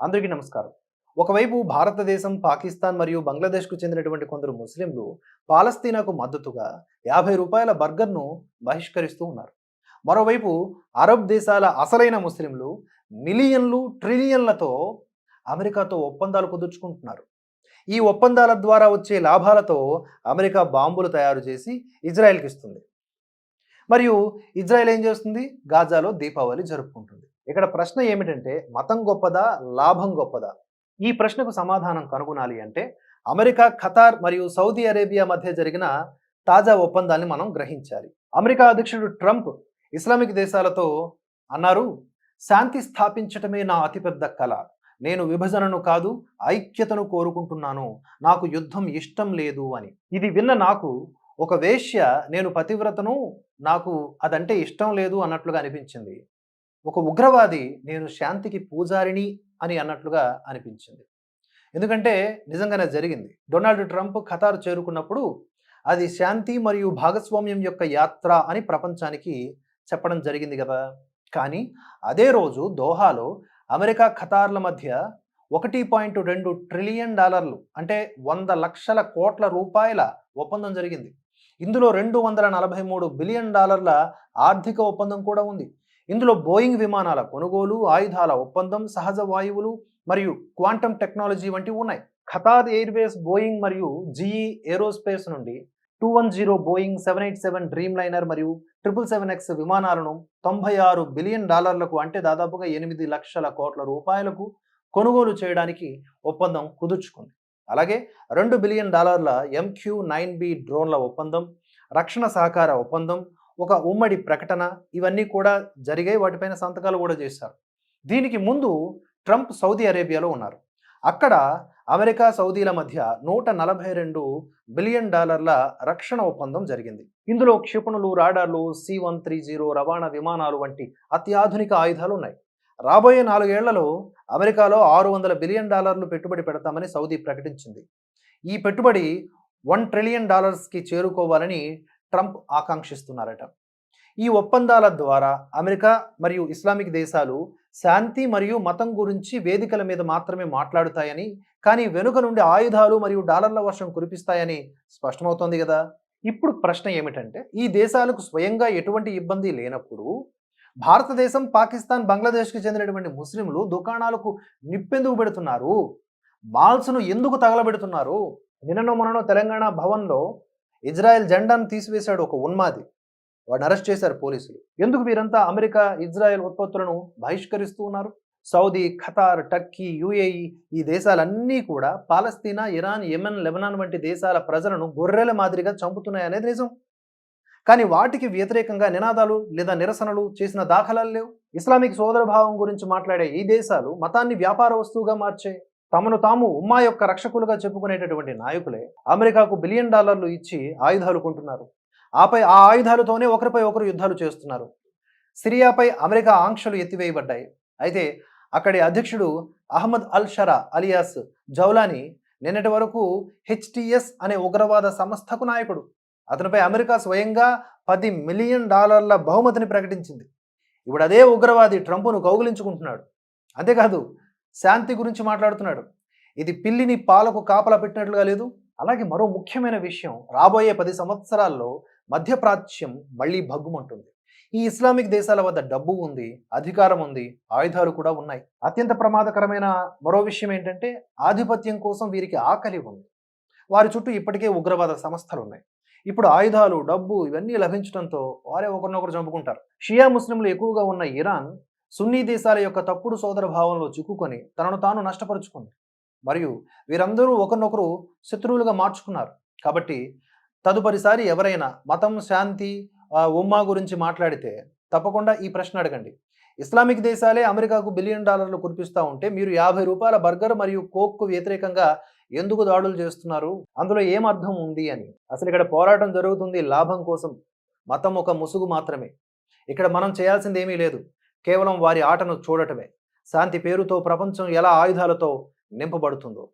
అందరికీ నమస్కారం. ఒకవైపు భారతదేశం పాకిస్తాన్ మరియు బంగ్లాదేశ్కు చెందినటువంటి కొందరు ముస్లింలు పాలస్తీనాకు మద్దతుగా యాభై రూపాయల బర్గర్ను బహిష్కరిస్తూ ఉన్నారు. మరోవైపు అరబ్ దేశాల అసలైన ముస్లింలు మిలియన్లు ట్రిలియన్లతో అమెరికాతో ఒప్పందాలు కుదుర్చుకుంటున్నారు. ఈ ఒప్పందాల ద్వారా వచ్చే లాభాలతో అమెరికా బాంబులు తయారు చేసి ఇజ్రాయెల్కి ఇస్తుంది మరియు ఇజ్రాయెల్ ఏం చేస్తుంది? గాజాలో దీపావళి జరుపుకుంటుంది. ఇక్కడ ప్రశ్న ఏమిటంటే మతం గొప్పదా లాభం గొప్పదా? ఈ ప్రశ్నకు సమాధానం కనుగొనాలి అంటే అమెరికా ఖతార్ మరియు సౌదీ అరేబియా మధ్య జరిగిన తాజా ఒప్పందాన్ని మనం గ్రహించాలి. అమెరికా అధ్యక్షుడు ట్రంప్ ఇస్లామిక్ దేశాలతో అన్నారు శాంతి స్థాపించటమే నా అతిపెద్ద కళ. నేను విభజనను కాదు ఐక్యతను కోరుకుంటున్నాను. నాకు యుద్ధం ఇష్టం లేదు అని. ఇది విన్న నాకు ఒక వేశ్య నేను పతివ్రతను నాకు అదంటే ఇష్టం లేదు అన్నట్లుగా అనిపించింది. ఒక ఉగ్రవాది నేను శాంతికి పూజారిని అని అన్నట్లుగా అనిపించింది. ఎందుకంటే నిజంగానే జరిగింది. డొనాల్డ్ ట్రంప్ ఖతార్ చేరుకున్నప్పుడు అది శాంతి మరియు భాగస్వామ్యం యొక్క యాత్ర అని ప్రపంచానికి చెప్పడం జరిగింది కదా. కానీ అదే రోజు దోహాలో అమెరికా ఖతార్ల మధ్య ఒకటి పాయింట్ రెండు ట్రిలియన్ డాలర్లు అంటే వంద లక్షల కోట్ల రూపాయల ఒప్పందం జరిగింది. ఇందులో రెండు వందల నలభై మూడు బిలియన్ డాలర్ల ఆర్థిక ఒప్పందం కూడా ఉంది. ఇందులో బోయింగ్ విమానాల కొనుగోలు ఆయుధాల ఒప్పందం సహజ వాయువులు మరియు క్వాంటమ్ టెక్నాలజీ వంటివి ఉన్నాయి. ఖతార్ ఎయిర్వేస్ బోయింగ్ మరియు జిఈ ఏరోస్పేస్ నుండి two one zero Boeing seven eight seven Dreamliner మరియు ట్రిపుల్ సెవెన్ ఎక్స్ విమానాలను తొంభై ఆరు బిలియన్ డాలర్లకు అంటే దాదాపుగా ఎనిమిది లక్షల కోట్ల రూపాయలకు కొనుగోలు చేయడానికి ఒప్పందం కుదుర్చుకుంది. అలాగే రెండు బిలియన్ డాలర్ల ఎంక్యూ నైన్ బి డ్రోన్ల ఒప్పందం రక్షణ సహకార ఒప్పందం ఒక ఉమ్మడి ప్రకటన ఇవన్నీ కూడా జరిగాయి. వాటిపైన సంతకాలు కూడా చేశారు. దీనికి ముందు ట్రంప్ సౌదీ అరేబియాలో ఉన్నారు. అక్కడ అమెరికా సౌదీల మధ్య నూట నలభై రెండు బిలియన్ డాలర్ల రక్షణ ఒప్పందం జరిగింది. ఇందులో క్షిపణులు రాడార్లు సి వన్ త్రీ జీరో రవాణా విమానాలు వంటి అత్యాధునిక ఆయుధాలు ఉన్నాయి. రాబోయే నాలుగేళ్ళలో అమెరికాలో ఆరు వందల బిలియన్ డాలర్లు పెట్టుబడి పెడతామని సౌదీ ప్రకటించింది. ఈ పెట్టుబడి వన్ ట్రిలియన్ డాలర్స్కి చేరుకోవాలని ట్రంప్ ఆకాంక్షిస్తున్నారట. ఈ ఒప్పందాల ద్వారా అమెరికా మరియు ఇస్లామిక్ దేశాలు శాంతి మరియు మతం గురించి వేదికల మీద మాత్రమే మాట్లాడుతాయని కానీ వెనుక నుండి ఆయుధాలు మరియు డాలర్ల వర్షం కురిపిస్తాయని స్పష్టమవుతోంది కదా. ఇప్పుడు ప్రశ్న ఏమిటంటే ఈ దేశాలకు స్వయంగా ఎటువంటి ఇబ్బంది లేనప్పుడు భారతదేశం పాకిస్తాన్ బంగ్లాదేశ్కి చెందినటువంటి ముస్లింలు దుకాణాలకు నిప్పెందుకు పెడుతున్నారు. మాల్స్ను ఎందుకు తగలబెడుతున్నారు? నిన్ననో మననో తెలంగాణ భవన్లో ఇజ్రాయెల్ జెండాను తీసివేశాడు ఒక ఉన్మాది. వాడిని అరెస్ట్ చేశారు పోలీసులు. ఎందుకు వీరంతా అమెరికా ఇజ్రాయెల్ ఉత్పత్తులను బహిష్కరిస్తూ ఉన్నారు? సౌదీ ఖతార్ టర్కీ యుఏఈ ఈ దేశాలన్నీ కూడా పాలస్తీనా ఇరాన్ యెమెన్ లెబనాన్ వంటి దేశాల ప్రజలను గొర్రెల మాదిరిగా చంపుతున్నాయనేది నిజం. కానీ వాటికి వ్యతిరేకంగా నినాదాలు లేదా నిరసనలు చేసిన దాఖలాలు లేవు. ఇస్లామిక్ సోదరభావం గురించి మాట్లాడే ఈ దేశాలు మతాన్ని వ్యాపార వస్తువుగా మార్చే తమను తాము ఉమ్మా యొక్క రక్షకులుగా చెప్పుకునేటటువంటి నాయకులే అమెరికాకు బిలియన్ డాలర్లు ఇచ్చి ఆయుధాలు కొంటున్నారు. ఆపై ఆ ఆయుధాలతోనే ఒకరిపై ఒకరు యుద్ధాలు చేస్తున్నారు. సిరియాపై అమెరికా ఆంక్షలు ఎత్తివేయబడ్డాయి. అయితే అక్కడి అధ్యక్షుడు అహ్మద్ అల్ షరా అలియాస్ జౌలాని నిన్నటి వరకు హెచ్టిఎస్ అనే ఉగ్రవాద సంస్థకు నాయకుడు. అతనిపై అమెరికా స్వయంగా పది మిలియన్ డాలర్ల బహుమతిని ప్రకటించింది. ఇప్పుడు అదే ఉగ్రవాది ట్రంప్ను కౌగులించుకుంటున్నాడు. అంతేకాదు శాంతి గురించి మాట్లాడుతున్నాడు. ఇది పిల్లిని పాలకు కాపలా పెట్టినట్లుగా లేదు. అలాగే మరో ముఖ్యమైన విషయం రాబోయే పది సంవత్సరాల్లో మధ్యప్రాచ్యం మళ్ళీ భగ్గుమంటుంది. ఈ ఇస్లామిక్ దేశాల వద్ద డబ్బు ఉంది అధికారం ఉంది ఆయుధాలు కూడా ఉన్నాయి. అత్యంత ప్రమాదకరమైన మరో విషయం ఏంటంటే ఆధిపత్యం కోసం వీరికి ఆకలి ఉంది. వారి చుట్టూ ఇప్పటికే ఉగ్రవాద సంస్థలు ఉన్నాయి. ఇప్పుడు ఆయుధాలు డబ్బు ఇవన్నీ లభించడంతో వారే ఒకరినొకరు చంపుకుంటారు. షియా ముస్లింలు ఎక్కువగా ఉన్న ఇరాన్ సున్నీ దేశాల యొక్క తప్పుడు సోదర భావంలో చిక్కుకొని తనను తాను నష్టపరుచుకుంది. మరియు వీరందరూ ఒకరినొకరు శత్రువులుగా మార్చుకున్నారు. కాబట్టి తదుపరిసారి ఎవరైనా మతం శాంతి ఉమ్మా గురించి మాట్లాడితే తప్పకుండా ఈ ప్రశ్న అడగండి. ఇస్లామిక్ దేశాలే అమెరికాకు బిలియన్ డాలర్లు కురిపిస్తూ ఉంటే మీరు యాభై రూపాయల బర్గర్ మరియు కోక్కు వ్యతిరేకంగా ఎందుకు దాడులు చేస్తున్నారు? అందులో ఏం అర్థం ఉంది అని. అసలు ఇక్కడ పోరాటం జరుగుతుంది లాభం కోసం. మతం ఒక ముసుగు మాత్రమే. ఇక్కడ మనం చేయాల్సింది ఏమీ లేదు. కేవలం వారి ఆటను చూడటమే. శాంతి పేరుతో ప్రపంచం ఎలా ఆయుధాలతో నింపబడుతుందో.